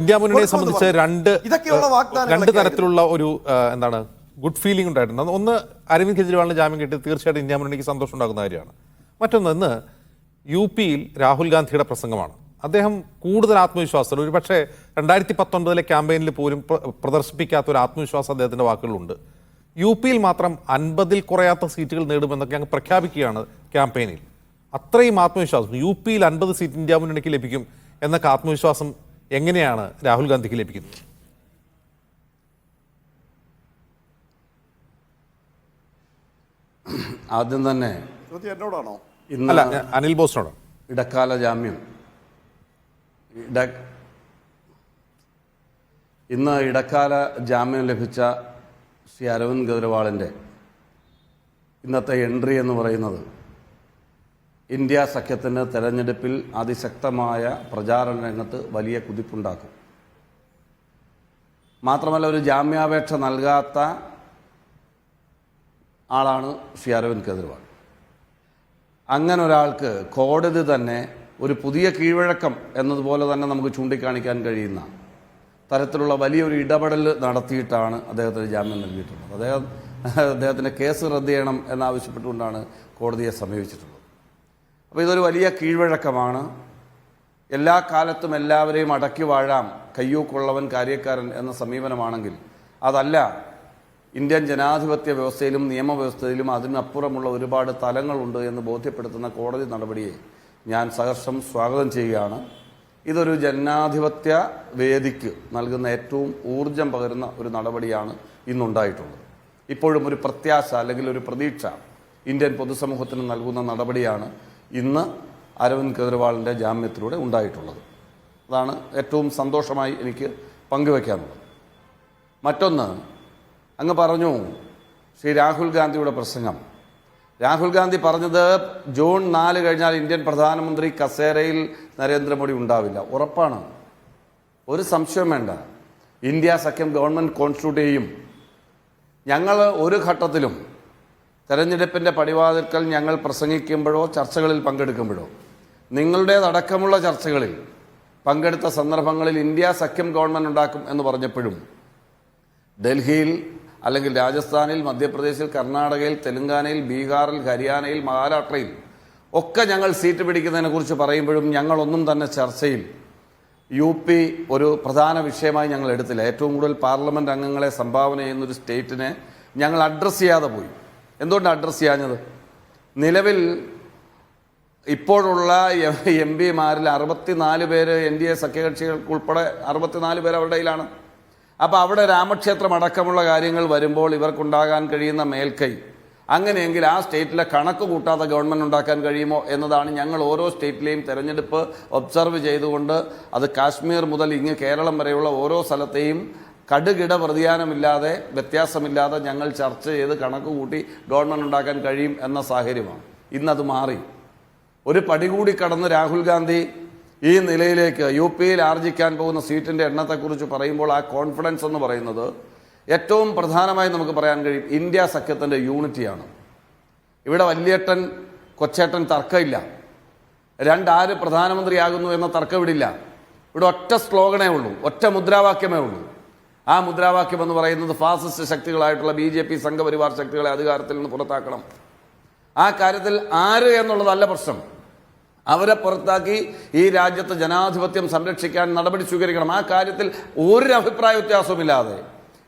India മുന്നണിയെ സംബന്ധിച്ച് രണ്ട് രണ്ട് തരത്തിലുള്ള ഒരു എന്താണ് ഗുഡ് ഫീലിംഗ് ഉണ്ടായിട്ടുണ്ട്. ഒന്ന് അരവിന്ദ് കെജ്രിവാളിന് ജാമ്യം കിട്ടി തീർച്ചയായിട്ടും ഇന്ത്യ മുന്നണിക്ക് സന്തോഷം ഉണ്ടാക്കുന്ന കാര്യമാണ്. മറ്റൊന്ന് ഇന്ന് യു പിയിൽ രാഹുൽ ഗാന്ധിയുടെ പ്രസംഗമാണ്. അദ്ദേഹം കൂടുതൽ ആത്മവിശ്വാസം ഒരു പക്ഷേ രണ്ടായിരത്തി പത്തൊൻപതിലെ ക്യാമ്പയിനിൽ പോലും പ്ര- പ്രദർശിപ്പിക്കാത്ത ഒരു ആത്മവിശ്വാസം അദ്ദേഹത്തിന്റെ വാക്കുകളുണ്ട് യു പിയിൽ മാത്രം അൻപതിൽ കുറയാത്ത സീറ്റുകൾ നേടുമെന്നൊക്കെ അങ്ങ് പ്രഖ്യാപിക്കുകയാണ് ക്യാമ്പയിനിൽ. അത്രയും ആത്മവിശ്വാസം യു പിയിൽ അൻപത് സീറ്റ് ഇന്ത്യ മുന്നണിക്ക് ലഭിക്കും എന്നൊക്കെ ആത്മവിശ്വാസം എങ്ങനെയാണ് രാഹുൽ ഗാന്ധിക്ക് ലഭിക്കുന്നത്? ആദ്യം തന്നെ എന്നോടാണോ? അനിൽ ബോസിനോട് ഇടക്കാല ജാമ്യം. ഇട ഇന്ന് ഇടക്കാല ജാമ്യം ലഭിച്ച ശ്രീ അരവിന്ദ് കെജ്രിവാളിന്റെ ഇന്നത്തെ എൻട്രി എന്ന് പറയുന്നത് ഇന്ത്യ സഖ്യത്തിന് തെരഞ്ഞെടുപ്പിൽ അതിശക്തമായ പ്രചാരണ രംഗത്ത് വലിയ കുതിപ്പുണ്ടാക്കും. മാത്രമല്ല ഒരു ജാമ്യാപേക്ഷ നൽകാത്ത ആളാണ് ശ്രീ അരവിന്ദ് കെജ്രിവാൾ. അങ്ങനെ ഒരാൾക്ക് കോടതി തന്നെ ഒരു പുതിയ കീഴ്വഴക്കം എന്നതുപോലെ തന്നെ നമുക്ക് ചൂണ്ടിക്കാണിക്കാൻ കഴിയുന്ന തരത്തിലുള്ള വലിയൊരു ഇടപെടൽ നടത്തിയിട്ടാണ് അദ്ദേഹത്തിന് ജാമ്യം നൽകിയിട്ടുള്ളത്. അദ്ദേഹം അദ്ദേഹത്തിന്റെ കേസ് റദ്ദ് ചെയ്യണം എന്നാവശ്യപ്പെട്ടുകൊണ്ടാണ് കോടതിയെ സമീപിച്ചിട്ടുള്ളത്. അപ്പോൾ ഇതൊരു വലിയ കീഴ്വഴക്കമാണ്. എല്ലാ കാലത്തും എല്ലാവരെയും അടക്കി വാഴാം കയ്യൂക്കുള്ളവൻ കാര്യക്കാരൻ എന്ന സമീപനമാണെങ്കിൽ. അതല്ല ഇന്ത്യൻ ജനാധിപത്യ വ്യവസ്ഥയിലും നിയമവ്യവസ്ഥയിലും അതിനപ്പുറമുള്ള ഒരുപാട് തലങ്ങളുണ്ട് എന്ന് ബോധ്യപ്പെടുത്തുന്ന കോടതി നടപടിയെ ഞാൻ സഹർഷം സ്വാഗതം ചെയ്യുകയാണ്. ഇതൊരു ജനാധിപത്യ വേദിക്ക് നൽകുന്ന ഏറ്റവും ഊർജം പകരുന്ന ഒരു നടപടിയാണ് ഇന്നുണ്ടായിട്ടുള്ളത്. ഇപ്പോഴും ഒരു പ്രത്യാശ അല്ലെങ്കിൽ ഒരു പ്രതീക്ഷ ഇന്ത്യൻ പൊതുസമൂഹത്തിന് നൽകുന്ന നടപടിയാണ് ഇന്ന് അരവിന്ദ് കെജ്രിവാളിന്റെ ജാമ്യത്തിലൂടെ ഉണ്ടായിട്ടുള്ളത്. അതാണ് ഏറ്റവും സന്തോഷമായി എനിക്ക് പങ്കുവയ്ക്കാനുള്ളത് മറ്റൊന്ന് അങ്ങ് പറഞ്ഞു ശ്രീ രാഹുൽ ഗാന്ധിയുടെ പ്രസംഗം. രാഹുൽ ഗാന്ധി പറഞ്ഞത് ജൂൺ നാല് കഴിഞ്ഞാൽ ഇന്ത്യൻ പ്രധാനമന്ത്രി കസേരയിൽ നരേന്ദ്രമോദി ഉണ്ടാവില്ല. ഉറപ്പാണ്. ഒരു സംശയം വേണ്ട. ഇന്ത്യ സഖ്യം ഗവൺമെന്റ് കോൺസ്റ്റിറ്റ്യൂട്ട് ചെയ്യും. ഞങ്ങൾ ഒരു ഘട്ടത്തിലും തെരഞ്ഞെടുപ്പിന്റെ പടിവാതിൽക്കൽ ഞങ്ങൾ പ്രസംഗിക്കുമ്പോഴോ ചർച്ചകളിൽ പങ്കെടുക്കുമ്പോഴോ നിങ്ങളുടേതടക്കമുള്ള ചർച്ചകളിൽ പങ്കെടുത്ത സന്ദർഭങ്ങളിൽ ഇന്ത്യ സഖ്യം ഗവൺമെന്റ് ഉണ്ടാക്കും എന്ന് പറഞ്ഞപ്പോഴും ഡൽഹിയിൽ അല്ലെങ്കിൽ രാജസ്ഥാനിൽ മധ്യപ്രദേശിൽ കർണാടകയിൽ തെലുങ്കാനയിൽ ബീഹാറിൽ ഹരിയാനയിൽ മഹാരാഷ്ട്രയിൽ ഒക്കെ ഞങ്ങൾ സീറ്റ് പിടിക്കുന്നതിനെക്കുറിച്ച് പറയുമ്പോഴും ഞങ്ങളൊന്നും തന്നെ ചർച്ചയിൽ യു പി ഒരു പ്രധാന വിഷയമായി ഞങ്ങൾ എടുത്തില്ല. ഏറ്റവും കൂടുതൽ പാർലമെന്റ് അംഗങ്ങളെ സംഭാവന ചെയ്യുന്ന ഒരു സ്റ്റേറ്റിനെ ഞങ്ങൾ അഡ്രസ്സ് ചെയ്യാതെ പോയി. എന്തുകൊണ്ട് അഡ്രസ്സ് ചെയ്യാഞ്ഞത്? നിലവിൽ ഇപ്പോഴുള്ള എം പിമാരിൽ അറുപത്തിനാല് പേര് എൻ ഡി എ സഖ്യകക്ഷികൾക്ക് ഉൾപ്പെടെ അറുപത്തിനാല് പേര് അവരുടെ കയ്യിലാണ്. അപ്പോൾ അവിടെ രാമക്ഷേത്രം അടക്കമുള്ള കാര്യങ്ങൾ വരുമ്പോൾ ഇവർക്കുണ്ടാകാൻ കഴിയുന്ന മേൽക്കൈ. അങ്ങനെയെങ്കിൽ ആ സ്റ്റേറ്റിലെ കണക്ക് കൂട്ടാത്ത ഗവൺമെന്റ് ഉണ്ടാക്കാൻ കഴിയുമോ എന്നതാണ് ഞങ്ങൾ ഓരോ സ്റ്റേറ്റിലെയും തെരഞ്ഞെടുപ്പ് ഒബ്സർവ് ചെയ്തുകൊണ്ട് അത് കാശ്മീർ മുതൽ ഇങ്ങ് കേരളം വരെയുള്ള ഓരോ സ്ഥലത്തെയും കടുകിട പ്രതിയാനമില്ലാതെ വ്യത്യാസമില്ലാതെ ഞങ്ങൾ ചർച്ച ചെയ്ത് കണക്ക് കൂട്ടി ഗവൺമെന്റ് ഉണ്ടാക്കാൻ കഴിയും എന്ന സാഹചര്യമാണ്. ഇന്നത് മാറി. ഒരു പടി കൂടി കടന്ന് രാഹുൽ ഗാന്ധി ഈ നിലയിലേക്ക് യു പിയിൽ ആർജിക്കാൻ പോകുന്ന സീറ്റിന്റെ എണ്ണത്തെക്കുറിച്ച് പറയുമ്പോൾ ആ കോൺഫിഡൻസ് എന്ന് പറയുന്നത് ഏറ്റവും പ്രധാനമായി നമുക്ക് പറയാൻ കഴിയും ഇന്ത്യ സഖ്യത്തിന്റെ യൂണിറ്റിയാണ്. ഇവിടെ വല്യേട്ടൻ കൊച്ചേട്ടൻ തർക്കമില്ല. രണ്ടാര് പ്രധാനമന്ത്രിയാകുന്നു എന്ന തർക്കമിടില്ല. ഇവിടെ ഒറ്റ സ്ലോഗനേ ഉള്ളൂ ഒറ്റ മുദ്രാവാക്യമേ ഉള്ളൂ. ആ മുദ്രാവാക്യം എന്ന് പറയുന്നത് ഫാസിസ്റ്റ് ശക്തികളായിട്ടുള്ള ബി ജെ പി സംഘപരിവാർ ശക്തികളെ അധികാരത്തിൽ നിന്ന് പുറത്താക്കണം. ആ കാര്യത്തിൽ ആര് എന്നുള്ളതല്ല പ്രശ്നം. അവരെ പുറത്താക്കി ഈ രാജ്യത്ത് ജനാധിപത്യം സംരക്ഷിക്കാൻ നടപടി സ്വീകരിക്കണം. ആ കാര്യത്തിൽ ഒരു അഭിപ്രായ വ്യത്യാസവുമില്ലാതെ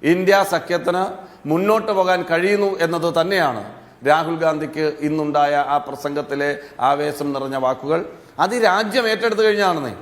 ഇന്ത്യ സഖ്യത്തിന് മുന്നോട്ട് പോകാൻ കഴിയുന്നു എന്നത് തന്നെയാണ് രാഹുൽ ഗാന്ധിക്ക് ഇന്നുണ്ടായ ആ പ്രസംഗത്തിലെ ആവേശം നിറഞ്ഞ വാക്കുകൾ. അത് രാജ്യം ഏറ്റെടുത്തു കഴിഞ്ഞാണെന്നേ.